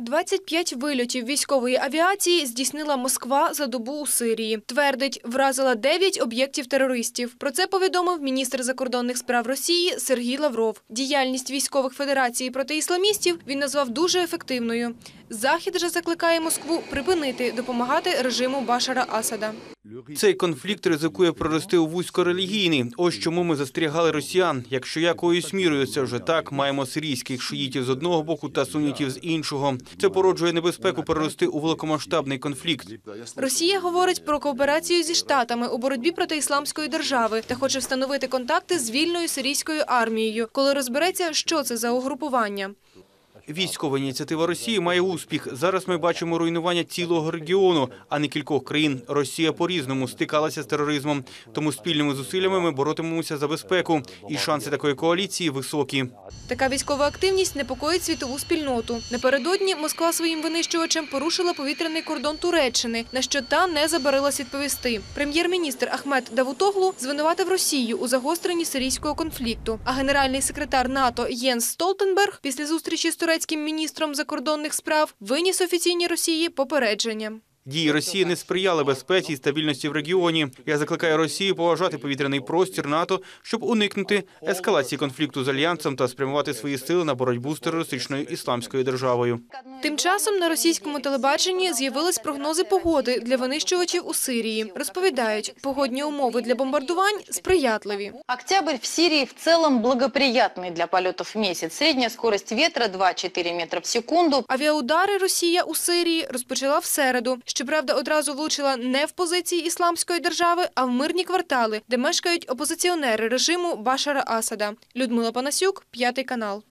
25 вильотів військової авіації здійснила Москва за добу у Сирії. Твердить, вразила 9 об'єктів терористів. Про це повідомив міністр закордонних справ Росії Сергій Лавров. Діяльність військових федерацій проти ісламістів він назвав дуже ефективною. Захід же закликає Москву припинити допомагати режиму Башара Асада. Цей конфлікт ризикує прорости у вузькорелігійний. Ось чому ми застерігали росіян. Якщо якоюсь мірою це вже так, маємо сирійських шиїтів з одного боку та сунітів з іншого. Це породжує небезпеку перерости у великомасштабний конфлікт. Росія говорить про кооперацію зі штатами у боротьбі проти ісламської держави та хоче встановити контакти з вільною сирійською армією, коли розбереться, що це за угрупування. Військова ініціатива Росії має успіх. Зараз ми бачимо руйнування цілого регіону, а не кількох країн. Росія по-різному стикалася з тероризмом. Тому спільними зусиллями ми боротимемося за безпеку. І шанси такої коаліції високі. Така військова активність непокоїть світову спільноту. Напередодні Москва своїм винищувачем порушила повітряний кордон Туреччини, на що та не забарилась відповісти. Прем'єр-міністр Ахмед Давутоглу звинуватив Росію у загостренні сирійського конфлікту. А генеральний секретар НАТО Єнс Столтенберг після зустрічі з турецьким міністром закордонних справ виніс офіційній Росії попередження. Дії Росії не сприяли безпеці і стабільності в регіоні. Я закликаю Росію поважати повітряний простір НАТО, щоб уникнути ескалації конфлікту з альянсом та спрямувати свої сили на боротьбу з терористичною ісламською державою. Тим часом на російському телебаченні з'явились прогнози погоди для винищувачів у Сирії. Розповідають, погодні умови для бомбардувань сприятливі. Октябрь в Сирии в целом благоприятный для полетов месяц. Средняя скорость ветра 2-4 метра в секунду. Авіаудари Росія у Сирії розпочала в середу. Щоправда, одразу влучила не в позиції ісламської держави, а в мирні квартали, де мешкають опозиціонери режиму Башара Асада. Людмила Панасюк, п'ятий канал.